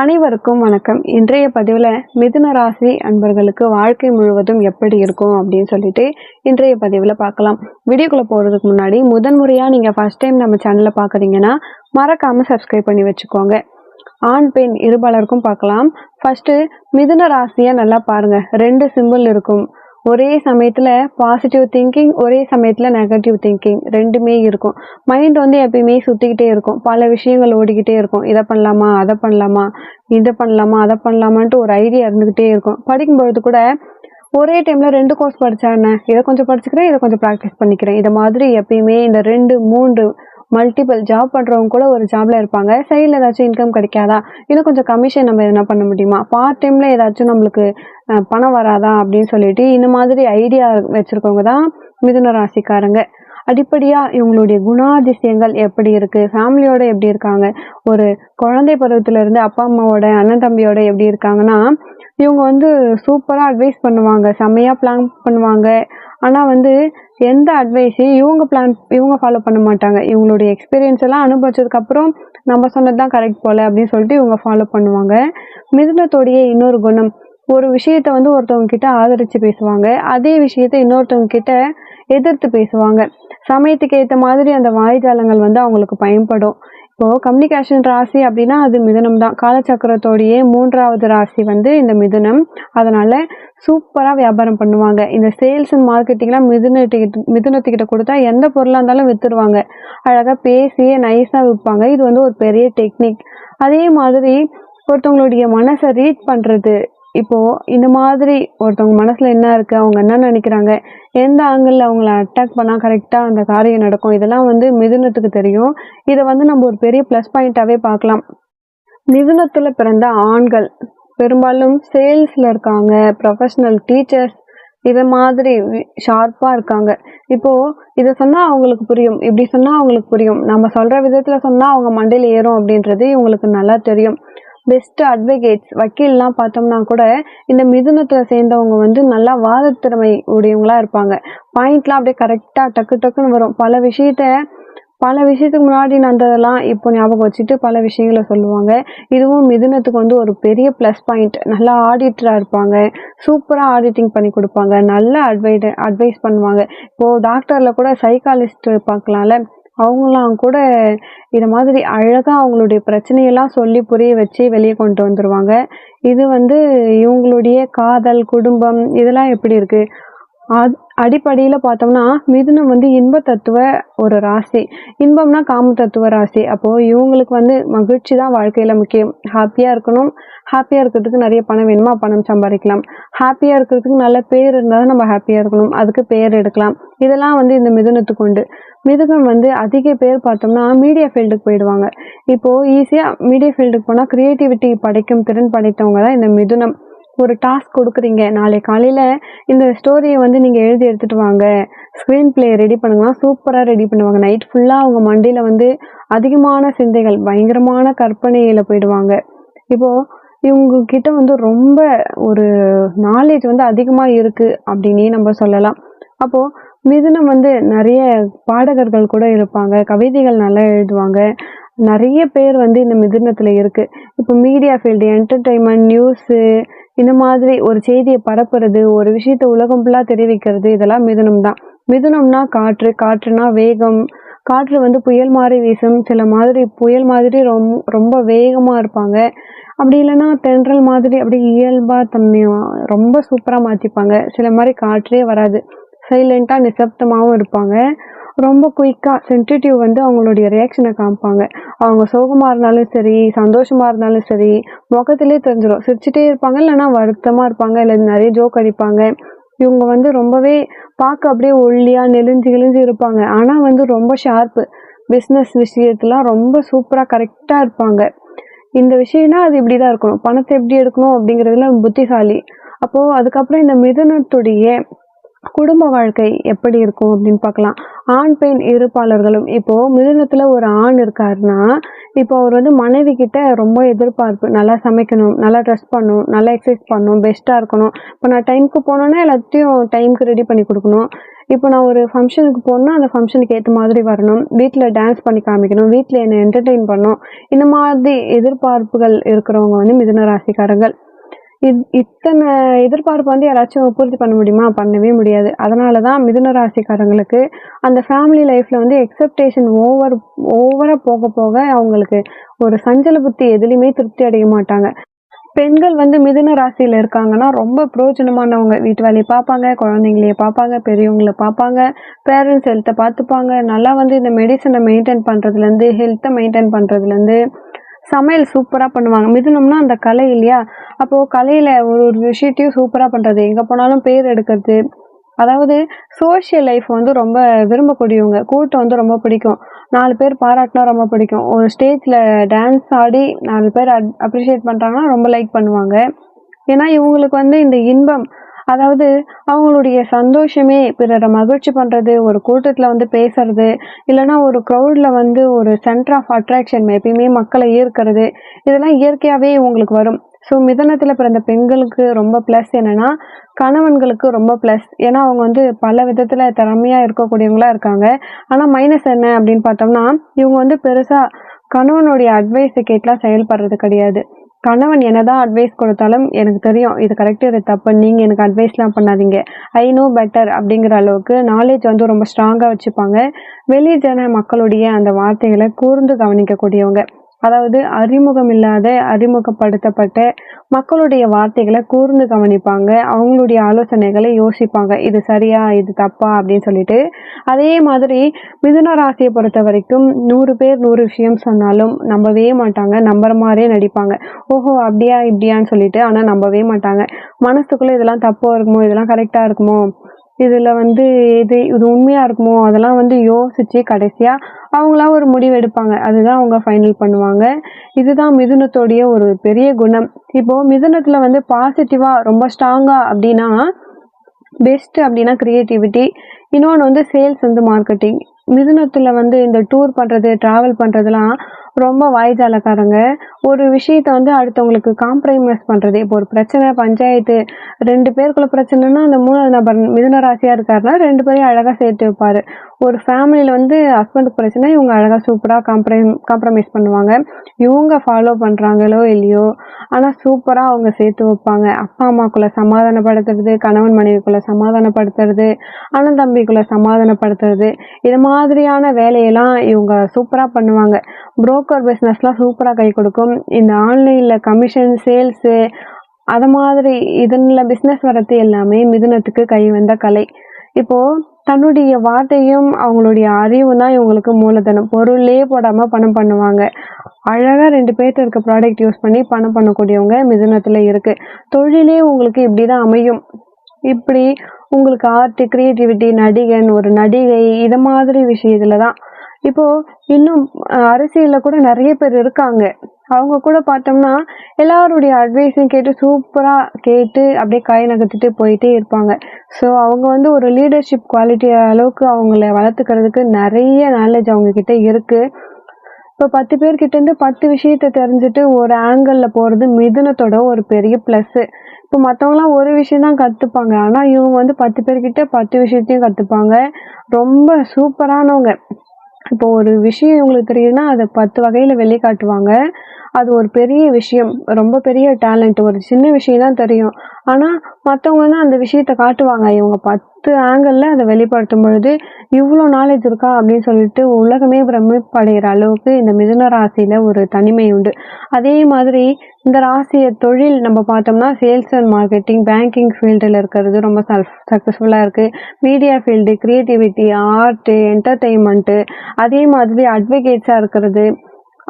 அனைவருக்கும் வணக்கம். இன்றைய பதிவில் மிதுன ராசி அன்பர்களுக்கு வாழ்க்கை முழுவதும் எப்படி இருக்கும் அப்படின்னு சொல்லிட்டு இன்றைய பதிவில் பார்க்கலாம். வீடியோக்குள்ளே போகிறதுக்கு முன்னாடி முதன்முறையாக நீங்கள் ஃபர்ஸ்ட் டைம் நம்ம சேனலை பார்க்குறீங்கன்னா மறக்காமல் சப்ஸ்கிரைப் பண்ணி வச்சுக்கோங்க. ஆண் பெண் இருபாலருக்கும் பார்க்கலாம். ஃபஸ்ட்டு மிதுன ராசியை நல்லா பாருங்க. ரெண்டு சிம்பிள் இருக்கும். ஒரே சமயத்தில் பாசிட்டிவ் திங்கிங் ஒரே சமயத்தில் நெகட்டிவ் திங்கிங் ரெண்டுமே இருக்கும். மைண்ட் வந்து எப்பயுமே சுற்றிக்கிட்டே இருக்கும். பல விஷயங்கள் ஓடிக்கிட்டே இருக்கும். இதை பண்ணலாமா அதை பண்ணலாமா இதை பண்ணலாமா அதை பண்ணலாமான்ட்டு ஒரு ஐடியா இருந்துக்கிட்டே இருக்கும். படிக்கும்பொழுது கூட ஒரே டைமில் ரெண்டு கோர்ஸ் படித்தா என்ன? இதை கொஞ்சம் படிச்சுக்கிறேன் இதை கொஞ்சம் ப்ராக்டிஸ் பண்ணிக்கிறேன். இதை மாதிரி எப்பயுமே இந்த ரெண்டு மூன்று மல்டிபிள் ஜாப் பண்ணுறவங்க கூட ஒரு ஜாப்ல இருப்பாங்க. சைடில் ஏதாச்சும் இன்கம் கிடைக்காதா? இன்னும் கொஞ்சம் கமிஷன் நம்ம எதனா பண்ண முடியுமா? பார்ட் டைமில் ஏதாச்சும் நம்மளுக்கு பணம் வராதா? அப்படின்னு சொல்லிட்டு இந்த மாதிரி ஐடியா வச்சுருக்கவங்க தான் மிதுன ராசிக்காரங்க. அடிப்படையாக இவங்களுடைய குணாதிசயங்கள் எப்படி இருக்குது ஃபேமிலியோட எப்படி இருக்காங்க? ஒரு குழந்தை பருவத்திலேருந்து அப்பா அம்மாவோட அண்ணன் தம்பியோட எப்படி இருக்காங்கன்னா இவங்க வந்து சூப்பராக அட்வைஸ் பண்ணுவாங்க. செம்மையாக பிளான் பண்ணுவாங்க. ஆனால் வந்து எந்த அட்வைஸையும் இவங்க பிளான் இவங்க ஃபாலோ பண்ண மாட்டாங்க. இவங்களுடைய எக்ஸ்பீரியன்ஸ் எல்லாம் அனுபவிச்சதுக்கப்புறம் நம்ம சொன்னது தான் கரெக்ட் போல அப்படின்னு சொல்லிட்டு இவங்க ஃபாலோ பண்ணுவாங்க. மிதுனத்தோடைய இன்னொரு குணம். ஒரு விஷயத்த வந்து ஒருத்தவங்க கிட்ட ஆதரித்து பேசுவாங்க. அதே விஷயத்த இன்னொருத்தவங்க கிட்ட எதிர்த்து பேசுவாங்க. சமயத்துக்கு ஏற்ற மாதிரி அந்த வாய்ஜாலங்கள் வந்து அவங்களுக்கு பயன்படும். இப்போது கம்யூனிகேஷன் ராசி அப்படின்னா அது மிதுனம் தான். காலச்சக்கரத்தோடைய மூன்றாவது ராசி வந்து இந்த மிதுனம். அதனால் சூப்பராக வியாபாரம் பண்ணுவாங்க. இந்த சேல்ஸ் அண்ட் மார்க்கெட்டிங்லாம் மிதுனத்துக்கிட்ட மிதுனத்துக்கிட்ட கொடுத்தா எந்த பொருளாக இருந்தாலும் விற்றுருவாங்க அழகாக பேசியே நைஸாக விற்பாங்க இது வந்து ஒரு பெரிய டெக்னிக் அதே மாதிரி ஒருத்தவங்களுடைய மனசை ரீட் பண்ணுறது இப்போது இந்த மாதிரி ஒருத்தவங்க மனசில் என்ன இருக்குது அவங்க என்ன நினைக்கிறாங்க? எந்த ஆங்கிளில் அவங்கள அட்டாக் பண்ணால் கரெக்டாக அந்த காரியம் நடக்கும்? இதெல்லாம் வந்து மிதுனத்துக்கு தெரியும். இதை வந்து நம்ம ஒரு பெரிய ப்ளஸ் பாயிண்ட்டாகவே பார்க்கலாம். மிதுனத்தில் பிறந்த ஆண்கள் பெரும்பாலும் சேல்ஸில் இருக்காங்க ப்ரொஃபஷ்னல் டீச்சர்ஸ் இதை மாதிரி ஷார்ப்பாக இருக்காங்க. இப்போது இதை சொன்னால் அவங்களுக்கு புரியும். இப்படி சொன்னால் அவங்களுக்கு புரியும். நம்ம சொல்கிற விதத்தில் சொன்னால் அவங்க மண்டையில் ஏறும் அப்படின்றது இவங்களுக்கு நல்லா தெரியும். பெஸ்ட் அட்வொகேட்ஸ் வக்கீல்லாம் பார்த்தோம்னா கூட இந்த மிதுனத்தில் சேர்ந்தவங்க வந்து நல்லா வாதத்திறமை உடையவங்களா இருப்பாங்க பாயிண்ட்லாம் அப்படியே கரெக்டாக டக்கு டக்குன்னு வரும். பல விஷயத்த பல விஷயத்துக்கு முன்னாடி நடந்ததெல்லாம் இப்போ ஞாபகம் வச்சுட்டு பல விஷயங்களை சொல்லுவாங்க. இதுவும் மிதுனத்துக்கு வந்து ஒரு பெரிய ப்ளஸ் பாயிண்ட் நல்லா ஆடிட்டராக இருப்பாங்க. சூப்பராக ஆடிட்டிங் பண்ணி கொடுப்பாங்க. நல்ல அட்வைட் அட்வைஸ் பண்ணுவாங்க. இப்போது டாக்டரில் கூட சைக்காலஜிஸ்ட் பார்க்கலாம்ல. அவங்களாம் கூட இது மாதிரி அழகாக அவங்களுடைய பிரச்சனையெல்லாம் சொல்லி புரிய வச்சு வெளியே கொண்டு வந்துடுவாங்க இது வந்து இவங்களுடைய காதல் குடும்பம் இதெல்லாம் எப்படி இருக்குது அது அடிப்படையில் பார்த்தோம்னா மிதுனம் வந்து இன்ப தத்துவ ஒரு ராசி. இன்பம்னா காம தத்துவ ராசி. அப்போது இவங்களுக்கு வந்து மகிழ்ச்சி தான் வாழ்க்கையில் முக்கியம். ஹாப்பியாக இருக்கணும். ஹாப்பியாக இருக்கிறதுக்கு நிறைய பணம் வேணுமா? பணம் சம்பாதிக்கலாம். ஹாப்பியாக இருக்கிறதுக்கு நல்ல பேர் இருந்தால் தான் நம்ம ஹாப்பியாக இருக்கணும். அதுக்கு பேர் எடுக்கலாம். இதெல்லாம் வந்து இந்த மிதுனத்துக்கு உண்டு. மிதுனம் வந்து அதிக பேர் பார்த்தோம்னா மீடியா ஃபீல்டுக்கு போயிடுவாங்க. இப்போது ஈஸியாக மீடியா ஃபீல்டுக்கு போனால் க்ரியேட்டிவிட்டி படைக்கும் திறன் படைத்தவங்க தான் இந்த மிதுனம். ஒரு டாஸ்க் கொடுக்குறீங்க. நாளை காலையில் இந்த ஸ்டோரியை வந்து நீங்கள் எழுதி எடுத்துகிட்டு வாங்க. ஸ்க்ரீன் பிளே ரெடி பண்ணுங்கன்னா சூப்பராக ரெடி பண்ணுவாங்க. நைட் ஃபுல்லாக அவங்க மண்டியில் வந்து அதிகமான சிந்தைகள் பயங்கரமான கற்பனையில் போயிடுவாங்க. இப்போது இவங்க கிட்ட வந்து ரொம்ப ஒரு நாலேஜ் வந்து அதிகமாக இருக்குது அப்படின்னே நம்ம சொல்லலாம். அப்போது மிதுனம் வந்து நிறைய பாடகர்கள் கூட இருப்பாங்க கவிதைகள் நல்லா எழுதுவாங்க. நிறைய பேர் வந்து இந்த மிதுனத்தில் இருக்குது இப்போ மீடியா ஃபீல்டு என்டர்டெயின்மெண்ட் நியூஸு இந்த மாதிரி ஒரு செய்தியை பரப்புறது ஒரு விஷயத்த உலகம் ஃபுல்லாக தெரிவிக்கிறது இதெல்லாம் மிதுனம் தான். மிதுனம்னா காற்று காற்றுனா வேகம். காற்று வந்து புயல் மாதிரி வீசும். சில மாதிரி புயல் மாதிரி ரொம் ரொம்ப வேகமாக இருப்பாங்க. அப்படி இல்லைன்னா தென்றல் மாதிரி அப்படியே இயல்பாக தன்மை ரொம்ப சூப்பராக மாற்றிப்பாங்க சில மாதிரி காற்றே வராது. சைலண்ட்டாக நிசப்தமாகவும் இருப்பாங்க. ரொம்ப குயிக்காக சென்சிட்டிவ் வந்து அவங்களுடைய ரியாக்ஷனை காமிப்பாங்க. அவங்க சோகமாக இருந்தாலும் சரி சந்தோஷமாக இருந்தாலும் சரி முகத்திலே தெரிஞ்சிடும் சிரிச்சிட்டே இருப்பாங்க இல்லைன்னா வருத்தமாக இருப்பாங்க இல்லை நிறைய ஜோக் அடிப்பாங்க. இவங்க வந்து ரொம்பவே பார்க்க அப்படியே ஒல்லியாக நெளிஞ்சு கிழிஞ்சு இருப்பாங்க. ஆனால் வந்து ரொம்ப ஷார்ப்பு பிஸ்னஸ் விஷயத்துலாம் ரொம்ப சூப்பராக கரெக்டாக இருப்பாங்க. இந்த விஷயம்னா அது இப்படி தான் இருக்கணும். பணத்தை எப்படி எடுக்கணும் அப்படிங்கிறதுல புத்திசாலி. அப்போது அதுக்கப்புறம் இந்த மிதுனத்துடைய குடும்ப வாழ்க்கை எப்படி இருக்கும் அப்படின்னு பார்க்கலாம். ஆண் பெண் இருப்பாளர்களும் இப்போது மிதுனத்துல ஒரு ஆண் இருக்காருன்னா இப்போ அவர் வந்து மனைவி கிட்ட ரொம்ப எதிர்பார்ப்பு. நல்லா சமைக்கணும் நல்லா ட்ரெஸ் பண்ணணும் நல்லா எக்ஸசைஸ் பண்ணணும் பெஸ்ட்டாக இருக்கணும். இப்போ நான் டைமுக்கு போனோன்னா எல்லாத்தையும் டைமுக்கு ரெடி பண்ணி கொடுக்கணும். இப்போ நான் ஒரு ஃபங்க்ஷனுக்கு போகணுன்னா அந்த ஃபங்க்ஷனுக்கு ஏற்ற மாதிரி வரணும். வீட்டில் டான்ஸ் பண்ணி காமிக்கணும். வீட்டில் என்னை என்டர்டெயின் பண்ணணும். இந்த மாதிரி எதிர்பார்ப்புகள் இருக்கிறவங்க வந்து மிதுன ராசிக்காரங்கள் இத்தனை எதிர்பார்ப்பு வந்து யாராச்சும் பூர்த்தி பண்ண முடியுமா? பண்ணவே முடியாது. அதனால தான் மிதுன ராசிக்காரங்களுக்கு அந்த ஃபேமிலி லைஃப்பில் வந்து எக்ஸப்டேஷன் ஓவர் ஓவராக போக போக அவங்களுக்கு ஒரு சஞ்சல புத்தி எதுலேயுமே திருப்தி அடைய மாட்டாங்க. பெண்கள் வந்து மிதுன ராசியில் இருக்காங்கன்னா ரொம்ப பிரோஜனமானவங்க. வீட்டு வேலையை பார்ப்பாங்க குழந்தைங்களையே பார்ப்பாங்க பெரியவங்கள பார்ப்பாங்க பேரண்ட்ஸ் ஹெல்த்தை பார்த்துப்பாங்க. நல்லா வந்து இந்த மெடிசனை மெயின்டைன் பண்ணுறதுலேருந்து ஹெல்த்தை மெயின்டைன் பண்ணுறதுலேருந்து சமையல் சூப்பராக பண்ணுவாங்க. மிதுனம்னா அந்த கலை இல்லையா? அப்போது கலையில் ஒரு ஒரு விஷயத்தையும் சூப்பராக பண்ணுறது எங்கே போனாலும் பேர் எடுக்கிறது. அதாவது சோஷியல் லைஃப் வந்து ரொம்ப விரும்பக்கூடியவங்க கூட்டம் வந்து ரொம்ப பிடிக்கும். நாலு பேர் பாராட்டினா ரொம்ப பிடிக்கும். ஒரு ஸ்டேஜில் டான்ஸ் ஆடி நாலு பேர் அட் அப்ரிஷியேட் பண்ணுறாங்கன்னா ரொம்ப லைக் பண்ணுவாங்க. ஏன்னா இவங்களுக்கு வந்து இந்த இன்பம் அதாவது அவங்களுடைய சந்தோஷமே பிறரை மகிழ்ச்சி பண்ணுறது ஒரு கூட்டத்தில் வந்து பேசுறது இல்லைன்னா ஒரு க்ரௌடில் வந்து ஒரு சென்டர் ஆஃப் அட்ராக்ஷன் எப்பயுமே மக்களை ஈர்க்கிறது இதெல்லாம் இயற்கையாகவே இவங்களுக்கு வரும். ஸோ மிதனத்தில் பிறந்த பெண்களுக்கு ரொம்ப ப்ளஸ் என்னென்னா கணவன்களுக்கு ரொம்ப ப்ளஸ் ஏன்னா அவங்க வந்து பல விதத்தில் திறமையாக இருக்கக்கூடியவங்களா இருக்காங்க. ஆனால் மைனஸ் என்ன அப்படின்னு பார்த்தோம்னா இவங்க வந்து பெருசாக கணவனுடைய அட்வைஸை கேட்டுலாம் செயல்படுறது கிடையாது. கணவன் என்னதான் அட்வைஸ் கொடுத்தாலும் எனக்கு தெரியும் இது கரெக்ட் இது தப்பு நீங்கள் எனக்கு அட்வைஸ்லாம் பண்ணாதீங்க. ஐ நோ பெட்டர் அப்படிங்கிற அளவுக்கு நாலேஜ் வந்து ரொம்ப ஸ்ட்ராங்காக வச்சுப்பாங்க. வெளி ஜன மக்களுடைய அந்த வார்த்தைகளை கூர்ந்து கவனிக்கக்கூடியவங்க. அதாவது அறிமுகம் இல்லாத அறிமுகப்படுத்தப்பட்ட மக்களுடைய வார்த்தைகளை கூர்ந்து கவனிப்பாங்க. அவங்களுடைய ஆலோசனைகளை யோசிப்பாங்க. இது சரியா இது தப்பா அப்படின்னு சொல்லிட்டு. அதே மாதிரி மிதுன ராசியை பொறுத்த வரைக்கும் நூறு பேர் நூறு விஷயம் சொன்னாலும் நம்பவே மாட்டாங்க. நம்புற மாதிரியே நடிப்பாங்க. ஓஹோ அப்படியா இப்படியான்னு சொல்லிட்டு ஆனால் நம்பவே மாட்டாங்க. மனசுக்குள்ளே இதெல்லாம் தப்பாக இருக்குமோ இதெல்லாம் கரெக்டாக இருக்குமோ இதில் வந்து இது இது உண்மையாக இருக்குமோ அதெல்லாம் வந்து யோசித்து கடைசியாக அவங்களா ஒரு முடிவு எடுப்பாங்க. அதுதான் அவங்க ஃபைனல் பண்ணுவாங்க. இதுதான் மிதுனத்தோடைய ஒரு பெரிய குணம். இப்போது மிதுனத்தில் வந்து பாசிட்டிவாக ரொம்ப ஸ்ட்ராங்காக அப்படின்னா பெஸ்ட் அப்படின்னா க்ரியேட்டிவிட்டி இன்னொன்று வந்து சேல்ஸ் வந்து மார்க்கெட்டிங் மிதுனத்தில் வந்து இந்த டூர் பண்ணுறது ட்ராவல் பண்ணுறதுலாம் ரொம்ப வாய்ஜாலக்காரங்க. ஒரு விஷயத்த வந்து அடுத்தவங்களுக்கு காம்ப்ரமைஸ் பண்ணுறது இப்போ ஒரு பிரச்சனை பஞ்சாயத்து ரெண்டு பேருக்குள்ள பிரச்சனைனா அந்த மூணாவது நபர் மிதுன ராசியாக இருக்காருன்னா ரெண்டு பேரையும் அழகாக சேர்த்து வைப்பார். ஒரு ஃபேமிலியில் வந்து ஹஸ்பண்டுக்கு பிரச்சனை இவங்க அழகாக சூப்பராக காம்ப்ரம் காம்ப்ரமைஸ் பண்ணுவாங்க. இவங்க ஃபாலோ பண்ணுறாங்களோ இல்லையோ ஆனால் சூப்பராக அவங்க சேர்த்து வைப்பாங்க. அப்பா அம்மாக்குள்ளே சமாதானப்படுத்துறது கணவன் மனைவிக்குள்ளே சமாதானப்படுத்துறது அண்ணன் தம்பிக்குள்ளே சமாதானப்படுத்துறது இது மாதிரியான வேலையெல்லாம் இவங்க சூப்பராக பண்ணுவாங்க. ப்ரோ ப்ரோக்கர் பிஸ்னஸ்லாம் சூப்பராக கை கொடுக்கும். இந்த ஆன்லைனில் கமிஷன் சேல்ஸு அது மாதிரி இதனில் பிஸ்னஸ் வரது எல்லாமே மிதுனத்துக்கு கை வந்த கலை. இப்போது தன்னுடைய வார்த்தையும் அவங்களுடைய அறிவும் தான் இவங்களுக்கு மூலதனம். பொருளே போடாமல் பணம் பண்ணுவாங்க. அழகாக ரெண்டு பேர்த்து இருக்க ப்ராடக்ட் யூஸ் பண்ணி பணம் பண்ணக்கூடியவங்க மிதுனத்தில் இருக்குது தொழிலே உங்களுக்கு இப்படி தான் அமையும். இப்படி உங்களுக்கு ஆர்ட் கிரியேட்டிவிட்டி நடிகன் ஒரு நடிகை இது மாதிரி விஷயத்தில் தான் இப்போ இன்னும் அஹ், அரசியல்ல கூட நிறைய பேர் இருக்காங்க. அவங்க கூட பார்த்தோம்னா எல்லாருடைய அட்வைஸையும் கேட்டு சூப்பராக கேட்டு அப்படியே கை நகர்த்திட்டு போயிட்டே இருப்பாங்க. ஸோ அவங்க வந்து ஒரு லீடர்ஷிப் குவாலிட்டி அளவுக்கு அவங்கள வளர்த்துக்கிறதுக்கு நிறைய நாலேஜ் அவங்கக்கிட்ட இருக்குது இப்போ பத்து பேர்கிட்டேருந்து பத்து விஷயத்தை தெரிஞ்சுட்டு ஒரு ஆங்கிளில் போகிறது மிதுனத்தோட ஒரு பெரிய ப்ளஸ்ஸு இப்போ மற்றவங்களாம் ஒரு விஷயம் தான் கற்றுப்பாங்க ஆனால் இவங்க வந்து பத்து பேர்கிட்ட பத்து விஷயத்தையும் கற்றுப்பாங்க ரொம்ப சூப்பரானவங்க இப்போ ஒரு விஷயம் இவங்களுக்கு தெரியுதுன்னா அதை பத்து வகையில் வெளிக்காட்டுவாங்க. அது ஒரு பெரிய விஷயம். ரொம்ப பெரிய டேலண்ட் ஒரு சின்ன விஷயம் தான் தெரியும். ஆனால் மற்றவங்க தான் அந்த விஷயத்த காட்டுவாங்க. இவங்க பத் பத்து ஆங்கிளில் அதை வெளிப்படுத்தும் பொழுது இவ்வளோ நாலேஜ் இருக்கா அப்படின்னு சொல்லிட்டு உலகமே பிரமிப்படைகிற அளவுக்கு இந்த மிதுன ராசியில் ஒரு தனிமை உண்டு. அதே மாதிரி இந்த ராசியை தொழில் நம்ம பார்த்தோம்னா சேல்ஸ் அண்ட் மார்க்கெட்டிங் பேங்கிங் ஃபீல்டில் இருக்கிறது ரொம்ப சல்ஃப் சக்ஸஸ்ஃபுல்லாக இருக்குது media field creativity art entertainment அதே மாதிரி அட்வொகேட்ஸாக இருக்கிறது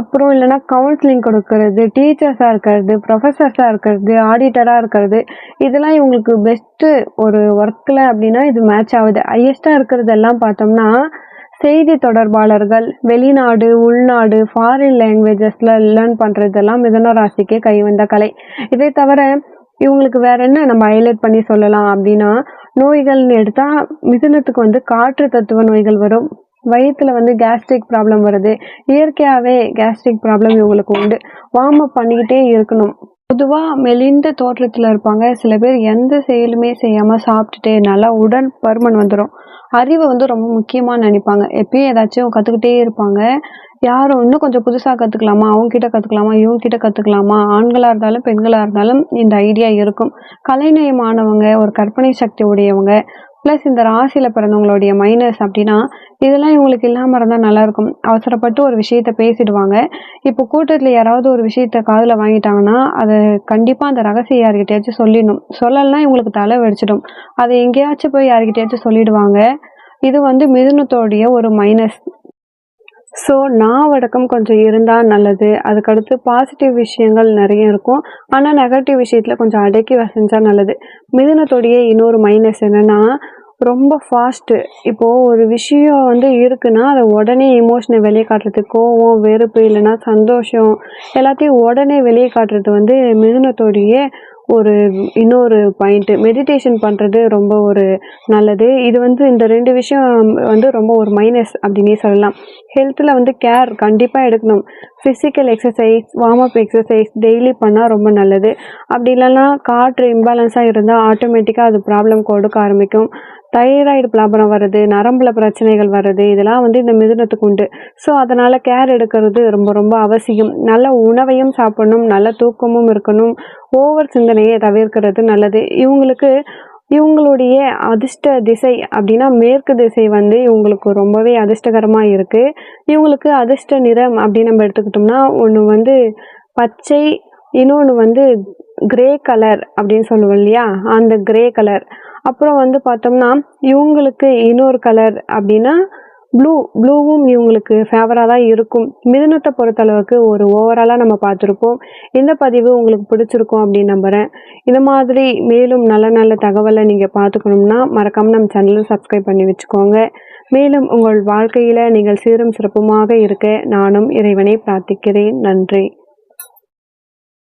அப்புறம் இல்லைன்னா கவுன்சிலிங் கொடுக்கறது டீச்சர்ஸாக இருக்கிறது ப்ரொஃபஸர்ஸாக இருக்கிறது ஆடிட்டராக இருக்கிறது. இதெல்லாம் இவங்களுக்கு பெஸ்ட்டு ஒரு ஒர்க்கில் அப்படின்னா இது மேட்ச் ஆகுது. ஹையஸ்ட்டாக இருக்கிறது எல்லாம் பார்த்தோம்னா செய்தி தொடர்பாளர்கள் வெளிநாடு உள்நாடு ஃபாரின் லாங்குவேஜஸில் லேர்ன் பண்ணுறதெல்லாம் மிதன ராசிக்கே கைவந்த கலை. இதை தவிர இவங்களுக்கு வேற என்ன நம்ம ஹைலைட் பண்ணி சொல்லலாம் அப்படின்னா நோய்கள்னு எடுத்தால் மிதுனத்துக்கு வந்து காற்று தத்துவ நோய்கள் வரும். வயிற்றுல வந்து கேஸ்ட்ரிக் ப்ராப்ளம் வருது. இயற்கையாகவே கேஸ்ட்ரிக் ப்ராப்ளம் இவங்களுக்கு உண்டு. வார்ம் அப் பண்ணிக்கிட்டே இருக்கணும். பொதுவாக மெலிந்த தோற்றத்தில் இருப்பாங்க. சில பேர் எந்த செயலுமே செய்யாமல் சாப்பிட்டுட்டே நல்லா உடல் பருமன் வந்துடும் அறிவை வந்து ரொம்ப முக்கியமாக நினைப்பாங்க. எப்பயும் ஏதாச்சும் கற்றுக்கிட்டே இருப்பாங்க. யாரும் இன்னும் கொஞ்சம் புதுசாக கற்றுக்கலாமா அவங்ககிட்ட கற்றுக்கலாமா இவங்ககிட்ட கற்றுக்கலாமா ஆண்களாக இருந்தாலும் பெண்களாக இருந்தாலும் இந்த ஐடியா இருக்கும். கலைநயமானவங்க ஒரு கற்பனை சக்தி உடையவங்க ப்ளஸ் இந்த ராசியில் பிறந்தவங்களுடைய மைனஸ் அப்படின்னா இதெல்லாம் இவங்களுக்கு இல்லாமல் இருந்தால் நல்லாயிருக்கும் அவசரப்பட்டு ஒரு விஷயத்த பேசிடுவாங்க. இப்போ கூட்டத்தில் யாராவது ஒரு விஷயத்த காதில் வாங்கிட்டாங்கன்னா அதை கண்டிப்பாக அந்த ரகசியம் யார்கிட்டயாச்சும் சொல்லிடணும். சொல்லலைன்னா இவங்களுக்கு தலை வெடிச்சிடும். அதை எங்கேயாச்சும் போய் யார்கிட்டயாச்சும் சொல்லிடுவாங்க. இது வந்து மிதுனத்தோடைய ஒரு மைனஸ் ஸோ நான் வடக்கம் கொஞ்சம் இருந்தால் நல்லது. அதுக்கடுத்து பாசிட்டிவ் விஷயங்கள் நிறைய இருக்கும். ஆனால் நெகட்டிவ் விஷயத்தில் கொஞ்சம் அடக்கி வசஞ்சால் நல்லது. மிதுனத்தோடைய இன்னொரு மைனஸ் என்னென்னா ரொம்ப ஃபாஸ்ட்டு இப்போது ஒரு விஷயம் வந்து இருக்குன்னா அதை உடனே எமோஷனை வெளியே காட்டுறது கோவம் வெறுப்பு இல்லைன்னா சந்தோஷம் எல்லாத்தையும் உடனே வெளியே காட்டுறது வந்து மிதுனத்தோடைய ஒரு இன்னொரு பாயிண்ட்டு மெடிடேஷன் பண்ணுறது ரொம்ப ஒரு நல்லது. இது வந்து இந்த ரெண்டு விஷயம் வந்து ரொம்ப ஒரு மைனஸ் அப்படின்னே சொல்லலாம். ஹெல்த்தில் வந்து கேர் கண்டிப்பாக எடுக்கணும். Physical exercise warm up exercise daily பண்ணால் ரொம்ப நல்லது. அப்படி இல்லைன்னா காற்று இம்பேலன்ஸாக இருந்தால் ஆட்டோமேட்டிக்காக அது ப்ராப்ளம் கொடுக்க ஆரம்பிக்கும். தைராய்டு ப்ராப்ளம் வர்றது நரம்புல பிரச்சனைகள் வர்றது இதெல்லாம் வந்து இந்த மிதுனத்துக்கு உண்டு. ஸோ அதனால் கேர் எடுக்கிறது ரொம்ப ரொம்ப அவசியம். நல்ல உணவையும் சாப்பிடணும் நல்ல தூக்கமும் இருக்கணும். ஓவர் சிந்தனையை தவிர்க்கிறது நல்லது. இவங்களுக்கு இவங்களுடைய அதிர்ஷ்ட திசை அப்படின்னா மேற்கு திசை வந்து இவங்களுக்கு ரொம்பவே அதிர்ஷ்டகரமாக இருக்குது இவங்களுக்கு அதிர்ஷ்ட நிறம் அப்படின்னு நம்ம எடுத்துக்கிட்டோம்னா ஒன்று வந்து பச்சை இன்னொன்று வந்து கிரே கலர் அப்படின்னு சொல்லுவோம் இல்லையா? அந்த கிரே கலர் அப்புறம் வந்து பார்த்தோம்னா இவங்களுக்கு இன்னொரு கலர் அப்படின்னா ப்ளூ ப்ளூவும் இவங்களுக்கு ஃபேவராக தான் இருக்கும். மிதுனத்தை பொறுத்தளவுக்கு ஒரு ஓவராலாக நம்ம பார்த்துருப்போம். இந்த பதிவு உங்களுக்கு பிடிச்சிருக்கும் அப்படின்னு நம்புகிறேன் இந்த மாதிரி மேலும் நல்ல நல்ல தகவலை நீங்கள் பார்த்துக்கணும்னா மறக்காமல் நம்ம சேனலை சப்ஸ்கிரைப் பண்ணி வச்சுக்கோங்க. மேலும் உங்கள் வாழ்க்கையில் நீங்கள் சீரும் சிறப்புமாக இருக்க நானும் இறைவனை பிரார்த்திக்கிறேன். நன்றி.